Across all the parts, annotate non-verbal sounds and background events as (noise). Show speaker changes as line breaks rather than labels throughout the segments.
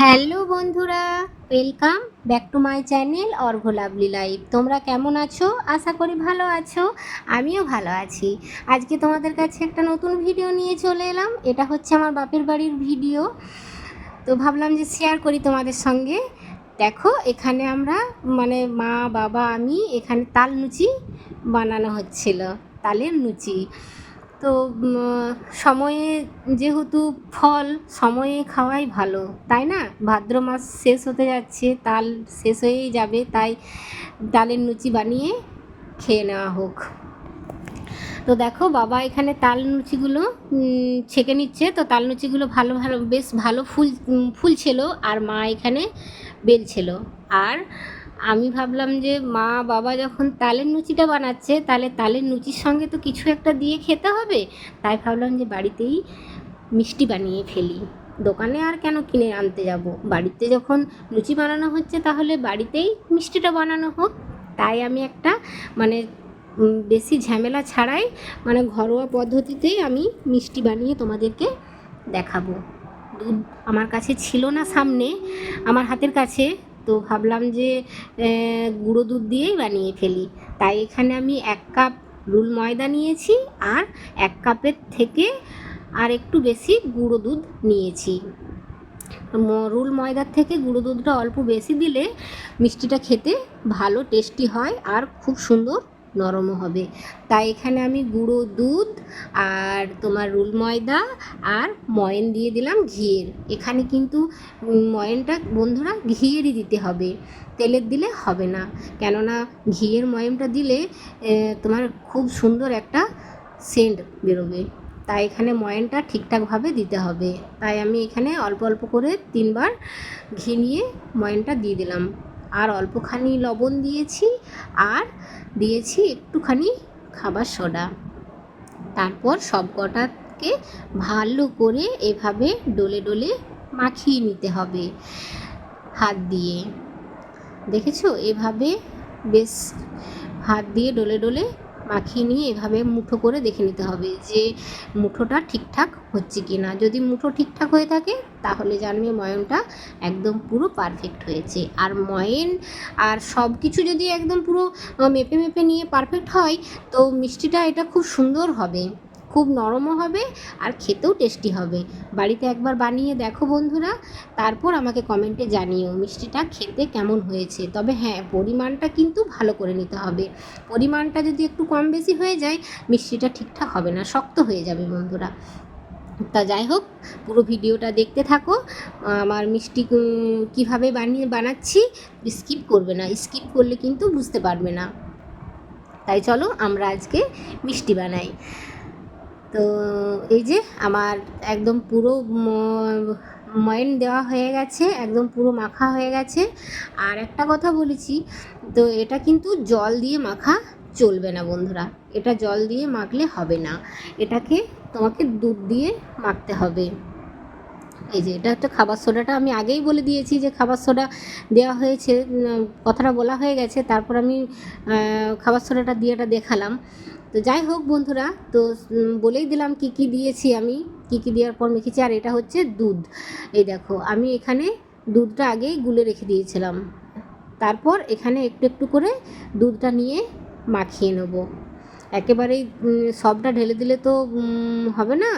Hello বন্ধুরা, welcome back to my channel Argho lovely life. তোমরা কেমন আছো? আশা করি ভালো আছো, আমিও ভালো আছি। আজকে তোমাদের কাছে একটা নতুন ভিডিও নিয়ে চলে এলাম। এটা হচ্ছে আমার বাপের বাড়ির ভিডিও তো ভাবলাম যে শেয়ার করি তোমাদের সঙ্গে। দেখো, এখানে আমরা মানে মা, বাবা, আমি, এখানে তাল লুচি বানানো হচ্ছিল, তালের লুচি। তো সময়ে যেহেতু ফল সময়ে খাওয়াই ভালো তাই না? ভাদ্র মাস শেষ হতে যাচ্ছে তাল শেষ হয়েই যাবে তাই তালের লুচি বানিয়ে খেয়ে নেওয়া হোক। তো দেখো বাবা এখানে তাল লুচিগুলো উম, ছেঁকে নিচ্ছে। তো তাল লুচিগুলো ভালো ভালো বেশ ভালো ফুল উম, ফুলছিল আর মা এখানে বেলছিল। আর আমি ভাবলাম যে মা বাবা যখন তালের লুচিটা বানাচ্ছে, তাহলে তালের লুচির সঙ্গে তো কিছু একটা দিয়ে খেতে হবে। তাই ভাবলাম যে বাড়িতেই মিষ্টি বানিয়ে ফেলি। দোকানে আর কেন কিনে আনতে যাব? বাড়িতে যখন লুচি বানানো হচ্ছে, তাহলে বাড়িতেই মিষ্টিটা বানানো হোক। তাই আমি একটা মানে বেশি ঝামেলা ছাড়াই মানে ঘরোয়া পদ্ধতিতেই আমি মিষ্টি বানিয়ে তোমাদেরকে দেখাবো। দুধ আমার কাছে ছিল না সামনে, আমার হাতের কাছে। তো ভাবলাম যে গুঁড়ো দুধ দিয়েই বানিয়ে ফেলি। তাই এখানে আমি এক কাপ রুল ময়দা নিয়েছি আর এক কাপের থেকে আর একটু বেশি গুঁড়ো দুধ নিয়েছি। রুল ময়দার থেকে গুঁড়ো দুধটা অল্প বেশি দিলে মিষ্টিটা খেতে ভালো টেস্টি হয় আর খুব সুন্দর নরমও হবে। তাই এখানে আমি গুঁড়ো দুধ আর তোমার রুল ময়দা আর ময়ন দিয়ে দিলাম ঘিয়ের। এখানে কিন্তু ময়নটা বন্ধুরা ঘিয়েরই দিতে হবে। তেলের দিলে হবে না। কেননা ঘিয়ের ময়মটা দিলে তোমার খুব সুন্দর একটা সেন্ট বেরোবে। তাই এখানে ময়নটা ঠিকঠাকভাবে দিতে হবে। তাই আমি এখানে অল্প অল্প করে তিনবার ঘি নিয়ে ময়নটা দিয়ে দিলাম। আর অল্পখানি লবণ দিয়েছি আর দিয়েছি একটুখানি খাবার সোডা। তারপর সব কটাকে ভালো করে এভাবে ডলে ডলে মাখিয়ে নিতে হবে হাত দিয়ে। দেখেছ? এভাবে বেশ হাত দিয়ে ডলে ডলে মাখিয়ে নিয়ে এভাবে মুঠো করে দেখে নিতে হবে যে মুঠোটা ঠিকঠাক হচ্ছে কি না। যদি মুঠো ঠিকঠাক হয়ে থাকে, তাহলে জানবে ময়নটা একদম পুরো পারফেক্ট হয়েছে। আর ময়ন আর সব কিছু যদি একদম পুরো মেপে মেপে নিয়ে পারফেক্ট হয়, তো মিষ্টিটা এটা খুব সুন্দর হবে। খুব নরমও হবে আর খেতেও টেস্টি হবে। বাড়িতে একবার বানিয়ে দেখো বন্ধুরা, তারপর আমাকে কমেন্টে জানিও মিষ্টিটা খেতে কেমন হয়েছে। তবে হ্যাঁ পরিমাণটা কিন্তু ভালো করে নিতে হবে। পরিমাণটা যদি একটু কম বেশি হয়ে যায়, মিষ্টিটা ঠিকঠাক হবে না, শক্ত হয়ে যাবে বন্ধুরা। তা যাই হোক, পুরো ভিডিওটা দেখতে থাকো। আমার মিষ্টি কীভাবে বানিয়ে বানাচ্ছি স্কিপ করবে না। স্কিপ করলে কিন্তু বুঝতে পারবে না। তাই চলো আমরা আজকে মিষ্টি বানাই। তো এই যে আমার একদম পুরো ময়েন দেওয়া হয়ে গেছে, একদম পুরো মাখা হয়ে গেছে। আর একটা কথা বলেছি, তো এটা কিন্তু জল দিয়ে মাখা চলবে না বন্ধুরা। এটা জল দিয়ে মাখলে হবে না। এটাকে তোমাকে দুধ দিয়ে মাখতে হবে। এই যে, এটা একটা খাবার সোডাটা আমি আগেই বলে দিয়েছি যে খাবার সোডা দেওয়া হয়েছে কথাটা বলা হয়ে গেছে, তারপর আমি খাবার সোডাটা দিয়ে এটা দেখালাম। তো যাই হোক বন্ধুরা, তো বলেই দিলাম কি কি দিয়েছি আমি, কি কি দেওয়ার পর মেখেছি, আর এটা হচ্ছে দুধ। এই দেখো, আমি এখানে দুধটা আগেই গুলে রেখে দিয়েছিলাম। তারপর এখানে একটু একটু করে দুধটা নিয়ে মাখিয়ে নেব। একেবারেই সবটা ঢেলে দিলে তো হবে না।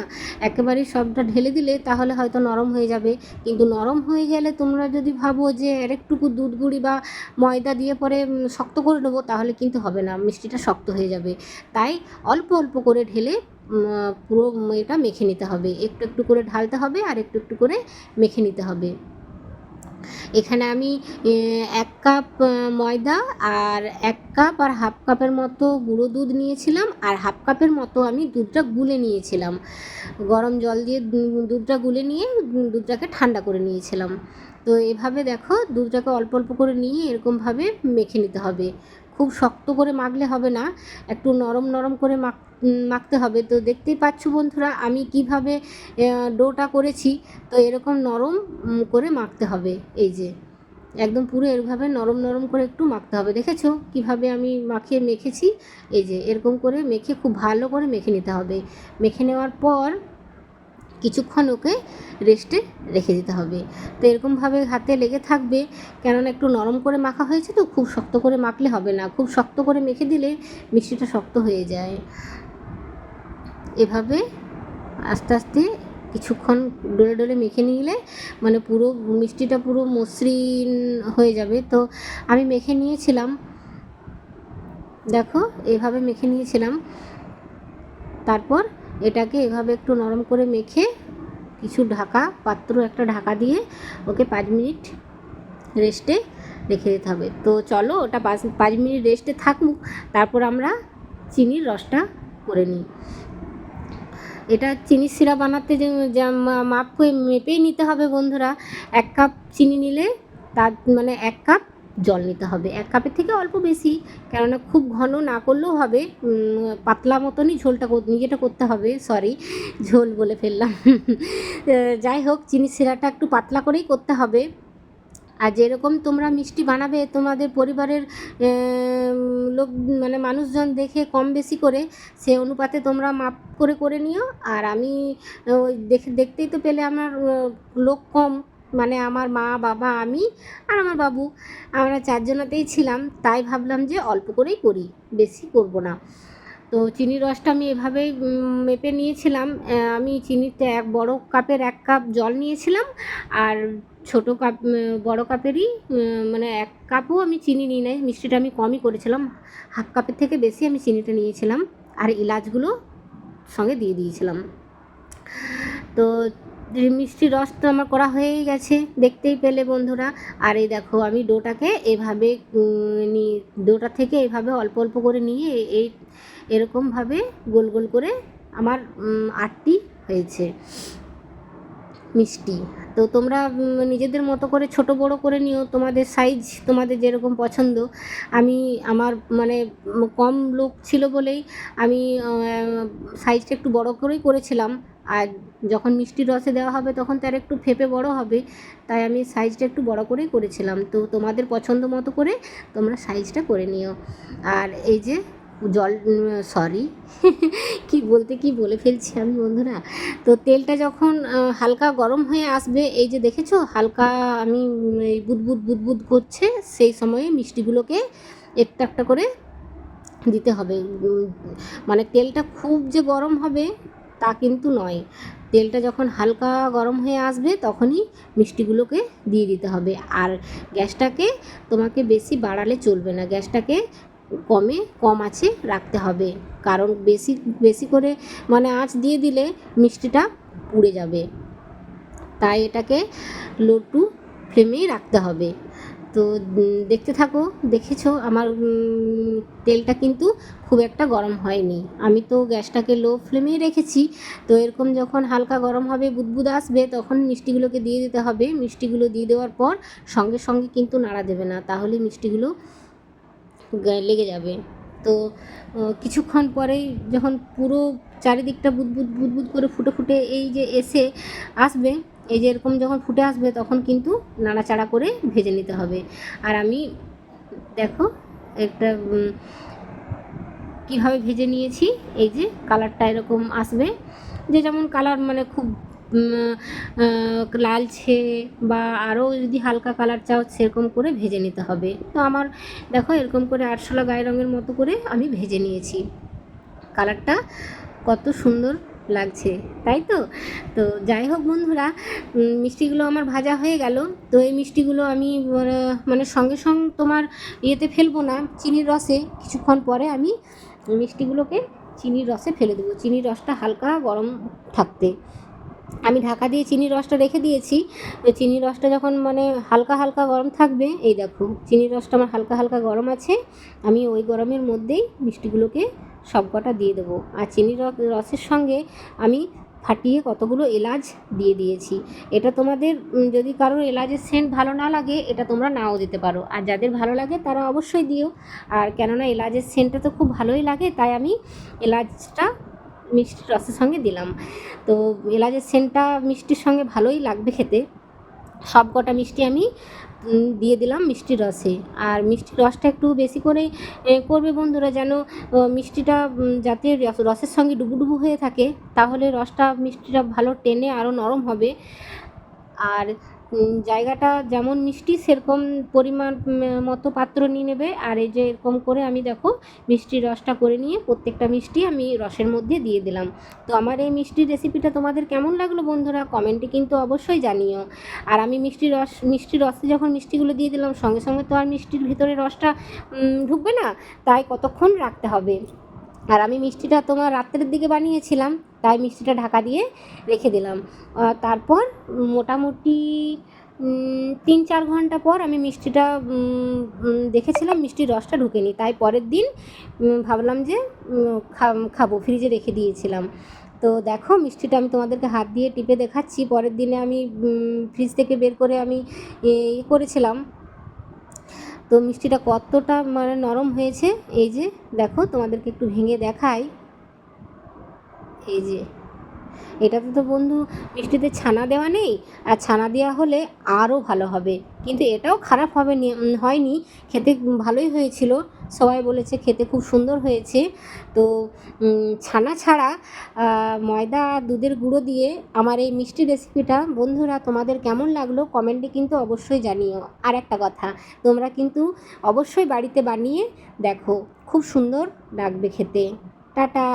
একেবারেই সবটা ঢেলে দিলে তাহলে হয়তো নরম হয়ে যাবে। কিন্তু নরম হয়ে গেলে তোমরা যদি ভাবো যে আর একটুকু দুধ গুঁড়ি বা ময়দা দিয়ে পরে শক্ত করে নেব, তাহলে কিন্তু হবে না, মিষ্টিটা শক্ত হয়ে যাবে। তাই অল্প অল্প করে ঢেলে পুরো এটা মেখে নিতে হবে। একটু একটু করে ঢালতে হবে আর একটু একটু করে মেখে নিতে হবে। এখানে আমি এক কাপ ময়দা আর এক কাপ আর হাফ কাপের মতো গুঁড়ো দুধ নিয়েছিলাম আর হাফ কাপের মতো আমি দুধটা গুলে নিয়েছিলাম। গরম জল দিয়ে দুধটা গুলে নিয়ে দুধটাকে ঠান্ডা করে নিয়েছিলাম। তো এভাবে দেখো দুধটাকে অল্প অল্প করে নিয়ে এরকমভাবে মেখে নিতে হবে। খুব শক্ত করে মাখলে হবে না, একটু নরম নরম করে মাখ, মাখতে হবে। তো দেখতেই পাচ্ছ বন্ধুরা, আমি কীভাবে ডোটা করেছি, তো এরকম নরম করে মাখতে হবে। এই যে, একদম পুরো এরভাবে নরম নরম করে একটু মাখতে হবে। দেখেছ কীভাবে আমি মাখিয়ে মেখেছি? এই যে, এরকম করে মেখে, খুব ভালো করে মেখে নিতে হবে। মেখে নেওয়ার পর কিছুক্ষণ ওকে রেস্টে রেখে দিতে হবে। তো এরকমভাবে হাতে লেগে থাকবে। কেননা একটু নরম করে মাখা হয়েছে তো খুব শক্ত করে মাখলে হবে না। খুব শক্ত করে মেখে দিলে মিষ্টিটা শক্ত হয়ে যায়। এভাবে আস্তে আস্তে কিছুক্ষণ ডলে ডলে মেখে নিলে মানে পুরো মিষ্টিটা পুরো মসৃণ হয়ে যাবে। তো আমি মেখে নিয়েছিলাম। দেখো, এভাবে মেখে নিয়েছিলাম। তারপর এটাকে এভাবে একটু নরম করে মেখে কিছু ঢাকা, পাত্র একটা ঢাকা দিয়ে ওকে পাঁচ মিনিট রেস্টে রেখে দিতে হবে। তো চলো ওটা পাঁচ পাঁচ মিনিট রেস্টে থাকুক, তারপর আমরা চিনির রসটা করে নিই। এটা চিনির সিরা বানাতে যে মাপ মেপেই নিতে হবে বন্ধুরা। এক কাপ চিনি নিলে তার মানে এক কাপ জল নিতে হবে। এক কাপের থেকে অল্প বেশি, কেননা খুব ঘন না করলেও হবে। পাতলা মতনই ঝোলটা নিজেটা করতে হবে সরি ঝোল বলে ফেললাম। যাই হোক চিনি সিরাটা একটু পাতলা করেই করতে হবে। আর যেরকম তোমরা মিষ্টি বানাবে, তোমাদের পরিবারের লোক মানে মানুষজন দেখে কম বেশি করে, সে অনুপাতে তোমরা মাপ করে করে নিও। আর আমি ওই দেখে, দেখতেই তো পেলে আমার লোক কম। মানে আমার মা, বাবা, আমি আর আমার বাবু। আমরা চারজনাতেই ছিলাম, তাই ভাবলাম যে অল্প করেই করি, বেশি করব না। তো চিনির রসটা আমি এভাবেই মেপে নিয়েছিলাম। আমি চিনিতে এক, বড় কাপের এক কাপ জল নিয়েছিলাম আর ছোট কাপ বড় কাপেরই মানে এক কাপও আমি চিনি নিই নাই। মিষ্টিটা আমি কমই করেছিলাম, হাফ কাপের থেকে বেশি আমি চিনিটা নিয়েছিলাম। আর এলাচগুলো সঙ্গে দিয়ে দিয়েছিলাম। তো মিষ্টি রস তো আমার করা হয়েই গেছে, দেখতেই পেলে বন্ধুরা। আর এই দেখো, আমি ডোটাকে এভাবে ডোটা থেকে এভাবে অল্প অল্প করে নিয়ে এই, এরকমভাবে গোল গোল করে আমার আটটি হয়েছে। মিষ্টি। তো তোমরা নিজেদের মতো করে ছোট বড় করে নিও। তোমাদের সাইজ তোমাদের যেরকম পছন্দ। আমি আমার মানে কম লোক ছিল বলেই আমি সাইজটা একটু বড় করেই করেছিলাম। আর যখন মিষ্টির রসে দেওয়া হবে, তখন তার একটু ফেপে বড় হবে। তাই আমি সাইজটা একটু বড় করেই করেছিলাম। তো তোমাদের পছন্দ মতো করে তোমরা সাইজটা করে নিও। আর এই যে জল সরি (laughs) কি বলতে কি বলে ফেলছি আমি, বন্ধুরা? তো তেলটা যখন হালকা গরম হয়ে আসবে, এই যে দেখেছ, হালকা আমি এই বুদবুদ বুদবুদ করছে, সেই সময়ে মিষ্টিগুলোকে একটা একটা করে দিতে হবে। মানে তেলটা খুব যে গরম হবে, তা কিন্তু নয়। তেলটা যখন হালকা গরম হয়ে আসবে, তখনই মিষ্টিগুলোকে দিয়ে দিতে হবে। আর গ্যাসটাকে তোমাকে বেশি বাড়ালে চলবে না। গ্যাসটাকে কমে, কম আছে রাখতে হবে। কারণ বেশি বেশি করে মানে আঁচ দিয়ে দিলে মিষ্টিটা পুড়ে যাবে। তাই এটাকে লো টু ফ্লেমেই রাখতে হবে। তো দেখতে থাকো, দেখেছ আমার তেলটা কিন্তু খুব একটা গরম হয়নি। আমি তো গ্যাসটাকে লো ফ্লেমেই রেখেছি। তো এরকম যখন হালকা গরম হবে, বুদবুদ আসবে, তখন মিষ্টিগুলোকে দিয়ে দিতে হবে। মিষ্টিগুলো দিয়ে দেওয়ার পর সঙ্গে সঙ্গে কিন্তু নাড়া দেবে না। তাহলে মিষ্টিগুলো লেগে যাবে। তো কিছুক্ষণ পরেই যখন পুরো চারিদিকটা বুদবুদ বুদবুদ করে ফুটে ফুটে এই যে এসে আসবে, এই যে এরকম যখন ফুটে আসবে তখন কিন্তু নাড়াচাড়া করে ভেজে নিতে হবে। আর আমি, দেখো, একটা কীভাবে ভেজে নিয়েছি, এই যে কালারটা এরকম আসবে। যে যেমন কালার মানে খুব লালচে বা আরও যদি হালকা কালার চাও, সেরকম করে ভেজে নিতে হবে। তো আমার, দেখো, এরকম করে আরশোলা গায়ে রঙের মতো করে আমি ভেজে নিয়েছি। কালারটা কত সুন্দর লাগছে, তাই তো? তো যাই হোক বন্ধুরা মিষ্টিগুলো আমার ভাজা হয়ে গেল। তো এই মিষ্টিগুলো আমি মানে সঙ্গে সঙ্গে তোমার ইয়েতে ফেলব না, চিনির রসে। কিছুক্ষণ পরে আমি মিষ্টিগুলোকে চিনির রসে ফেলে দেবো। চিনির রসটা হালকা গরম থাকতে। আমি ঢাকা দিয়ে চিনির রসটা রেখে দিয়েছি। তো চিনির রসটা যখন মানে হালকা হালকা গরম থাকবে, এই দেখো, চিনির রসটা আমার হালকা হালকা গরম আছে, আমি ওই গরমের মধ্যেই মিষ্টিগুলোকে সবকটা দিয়ে দেবো। আর চিনির র- রসের সঙ্গে আমি ফাটিয়ে কতগুলো এলাচ দিয়ে দিয়েছি। এটা তোমাদের যদি কারোর এলাচের সেন্ট ভালো না লাগে, এটা তোমরা নাও দিতে পারো। আর যাদের ভালো লাগে, তারা অবশ্যই দিও। আর কেননা এলাচের সেন্টটা তো খুব ভালোই লাগে, তাই আমি এলাচটা মিষ্টির রসের সঙ্গে দিলাম। তো এলাচের সেন্টটা মিষ্টির সঙ্গে ভালোই লাগবে খেতে। সব কটা মিষ্টি আমি দিয়ে দিলাম মিষ্টির রসে। আর মিষ্টির রসটা একটু বেশি করে করবে বন্ধুরা যেন মিষ্টিটা যাতে রস- রসের সঙ্গে ডুবুডুবু হয়ে থাকে, তাহলে রসটা মিষ্টিটা ভালো টেনে আরও নরম হবে। আর জায়গাটা যেমন মিষ্টি, সেরকম পরিমাণ মতো পাত্র নিয়ে নেবে। আর এই যে এরকম করে আমি দেখো মিষ্টির রসটা করে নিয়ে প্রত্যেকটা মিষ্টি আমি রসের মধ্যে দিয়ে দিলাম। তো আমার এই মিষ্টির রেসিপিটা তোমাদের কেমন লাগল বন্ধুরা? কমেন্টে কিন্তু অবশ্যই জানিও। আর আমি মিষ্টি রস, মিষ্টি রসে যখন মিষ্টিগুলো দিয়ে দিলাম, সঙ্গে সঙ্গে তো আর মিষ্টির ভিতরে রসটা ঢুকবে না। তাই কতক্ষণ রাখতে হবে? আর আমি মিষ্টিটা তোমার রাত্রের দিকে বানিয়েছিলাম। তাই মিষ্টিটা ঢাকা দিয়ে রেখে দিলাম। তারপর মোটামুটি তিন চার ঘণ্টা পর আমি মিষ্টিটা দেখেছিলাম মিষ্টির রসটা ঢুকেনি। তাই পরের দিন ভাবলাম যে খাব, ফ্রিজে রেখে দিয়েছিলাম। তো দেখো, মিষ্টিটা আমি তোমাদেরকে হাত দিয়ে টিপে দেখাচ্ছি। পরের দিনে আমি ফ্রিজ থেকে বের করে আমি ইয়ে করেছিলাম। তো মিষ্টিটা কতটা মানে নরম হয়েছে, এই যে, দেখো, তোমাদেরকে একটু ভেঙে দেখাই। এই যে, এটাতে তো বন্ধু মিষ্টিতে ছানা দেওয়া নেই, আর ছানা দেওয়া হলে আরও ভালো হবে। কিন্তু এটাও খারাপ হবে হয়নি। খেতে ভালোই হয়েছিল। সবাই বলেছে খেতে খুব সুন্দর হয়েছে। তো ছানা ছাড়া ময়দা, দুধের গুঁড়ো দিয়ে আমার এই মিষ্টি রেসিপিটা, বন্ধুরা তোমাদের কেমন লাগল কমেন্টে কিন্তু অবশ্যই জানিও। আর একটা কথা, তোমরা কিন্তু অবশ্যই বাড়িতে বানিয়ে দেখো, খুব সুন্দর লাগবে খেতে। টাটা!